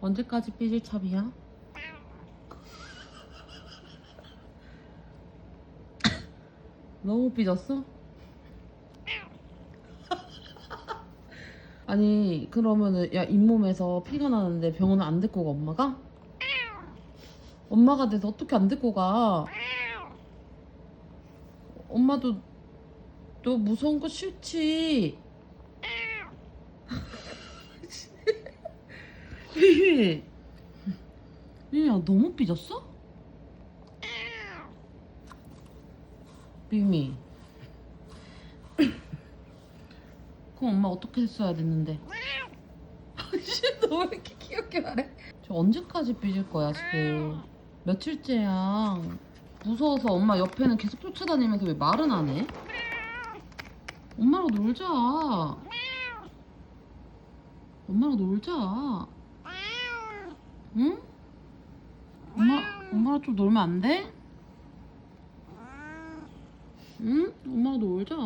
언제까지 삐질 참이야? 너무 삐졌어? 아니 그러면은 야 잇몸에서 피가 나는데 병원을 안 데리고 가 엄마가? 엄마가 돼서 어떻게 안 데리고 가? 엄마도 너 무서운 거 싫지? 비비 비비야 너무 삐졌어? 비미. 그럼 엄마 어떻게 했어야 됐는데? 아씨 너왜 이렇게 귀엽게 말해? 저 언제까지 삐질 거야 지금 며칠째야. 무서워서 엄마 옆에는 계속 쫓아다니면서 왜 말은 안 해? 엄마랑 놀자. 엄마랑 놀자 응? 엄마, 엄마랑 좀 놀면 안 돼? 응? 엄마랑 놀자